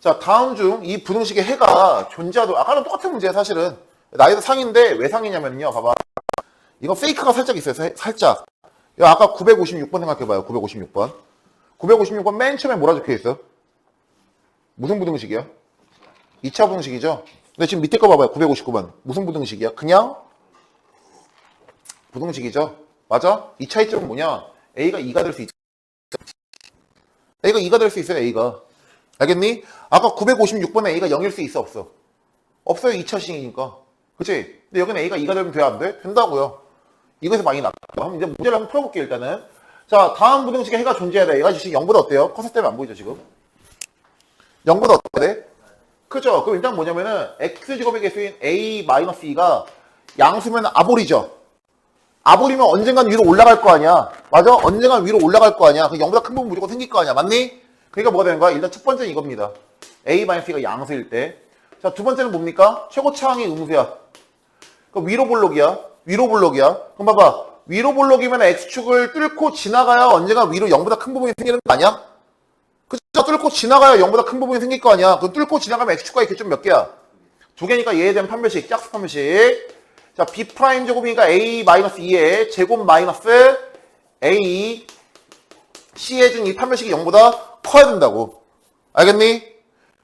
자, 다음 중 이 부등식의 해가 존재하도록, 아까랑 똑같은 문제야, 사실은. 나이도 상인데 왜 상이냐면요, 봐봐. 이거 페이크가 살짝 있어요, 사- 살짝. 야, 아까 956번 생각해봐요, 956번. 956번 맨 처음에 뭐라 적혀 있어? 무슨 부등식이야? 2차 부등식이죠? 근데 지금 밑에 거 봐봐요, 959번. 무슨 부등식이야? 그냥 부등식이죠? 맞아? 이 차이점은 뭐냐? A가 2가 될 수 있어. A가 2가 될 수 있어요, A가. 알겠니? 아까 956번에 A가 0일 수 있어, 없어? 없어요, 2차 시행이니까. 그치? 근데 여기는 A가 2가 되면 돼, 안 돼? 된다고요. 이것에서 많이 낫다. 그럼 이제 문제를 한번 풀어볼게요, 일단은. 자, 다음 부등식에 해가 존재해야 돼. 얘가 지금 0보다 어때요? 커서 때문에 안 보이죠, 지금? 0보다 어때 돼? 그죠? 그럼 일단 뭐냐면은, x제곱의 개수인 a-2가 양수면 아볼이죠? 아볼이면 언젠간 위로 올라갈 거 아니야. 맞아? 언젠간 위로 올라갈 거 아니야. 그 0보다 큰 부분 무조건 생길 거 아니야. 맞니? 그러니까 뭐가 되는 거야? 일단 첫 번째는 이겁니다. a-c가 양수일 때. 자, 두 번째는 뭡니까? 최고차항이 음수야. 그 위로 볼록이야. 위로 볼록이야. 그럼 봐봐. 위로 볼록이면 x축을 뚫고 지나가야 언젠가 위로 0보다 큰 부분이 생기는 거 아니야? 그죠? 뚫고 지나가야 0보다 큰 부분이 생길 거 아니야. 그 뚫고 지나가면 x축과 이렇게 좀몇 개야? 두 개니까 얘에 대한 판별식, 짝수 판별식. 자, b 프라임 제곱이니까 a 마이너스 2에 제곱 마이너스 a c의 준 이 판별식이 0보다 커야 된다고. 알겠니?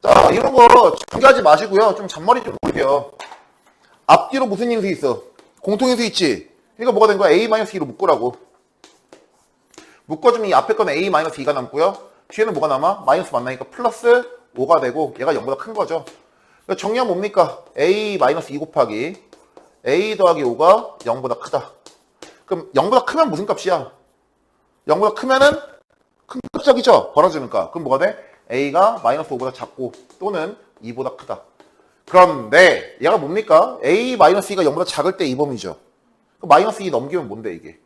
자, 이런 거 중요하지 마시고요. 좀 잔머리 좀 보세요. 앞뒤로 무슨 인수 있어? 공통인수 있지? 그러니까 뭐가 된 거야? a-2로 묶으라고. 묶어주면 이 앞에 거는 a-2가 남고요. 뒤에는 뭐가 남아? 마이너스 만나니까 플러스 5가 되고 얘가 0보다 큰 거죠. 그러니까 정리하면 뭡니까? a-2 곱하기 a 더하기 5가 0보다 크다. 그럼 0보다 크면 무슨 값이야? 0보다 크면은 큰 값적이죠? 벌어지는 값. 그럼 뭐가 돼? a가 마이너스 5보다 작고 또는 2보다 크다. 그런데 얘가 뭡니까? a-2가 0보다 작을 때 이 범위죠. 그 마이너스 2 넘기면 뭔데 이게?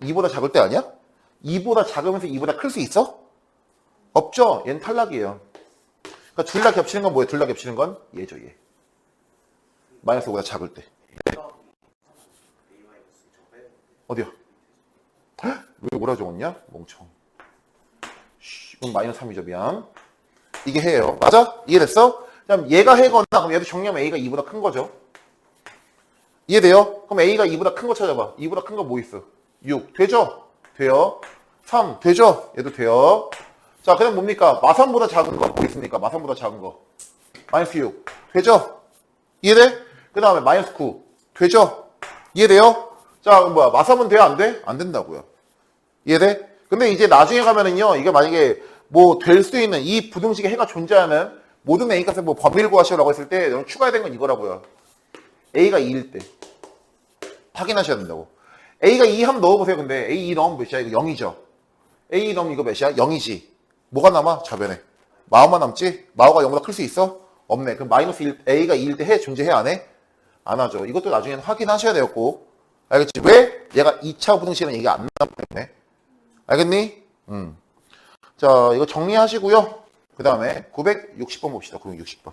2보다 작을 때 아니야? 2보다 작으면서 2보다 클 수 있어? 없죠. 얘는 탈락이에요. 그러니까 둘 다 겹치는 건 뭐예요? 둘 다 겹치는 건 얘죠, 얘. 마이너스 5보다 작을 때. 어디야? 헉? 왜 오라 적었냐? 멍청. 쉬, 이건 마이너스 3이죠, 미안. 이게 해예요. 맞아? 이해됐어? 그럼 얘가 해거나 그럼 얘도 정리하면 A가 2보다 큰 거죠. 이해돼요? 그럼 A가 2보다 큰 거 찾아봐. 2보다 큰 거 뭐 있어? 6. 되죠? 돼요. 3. 되죠? 얘도 돼요. 자, 그럼 뭡니까? 마삼보다 작은 거. 뭐 있습니까? 마삼보다 작은 거. 마이너스 6. 되죠? 이해돼? 그 다음에 마이너스 9. 되죠? 이해돼요? 자, 그럼 뭐야? 마삼은 돼요? 안 돼? 안 된다고요. 이해돼? 근데 이제 나중에 가면은요, 이게 만약에 뭐 될 수 있는 이 부등식의 해가 존재하는 모든 A 값의 뭐 범위를 구하시라고 했을 때 추가해야 되는 건 이거라고요. A가 2일 때. 확인하셔야 된다고. A가 2 한번 넣어보세요. 근데 A 2 넣으면 몇이야? 이거 0이죠. A 2 넣으면 이거 몇이야? 0이지. 뭐가 남아? 좌변에. 마오만 남지? 마오가 0보다 클 수 있어? 없네. 그럼 마이너스 1, A가 2일 때 해? 존재해? 안 해? 안 하죠. 이것도 나중에는 확인하셔야. 꼭. 알겠지? 왜? 얘가 2차 부등식은 얘기 안 나오기 때문에. 알겠니? 음. 자, 이거 정리하시고요. 그 다음에 960번 봅시다. 960번.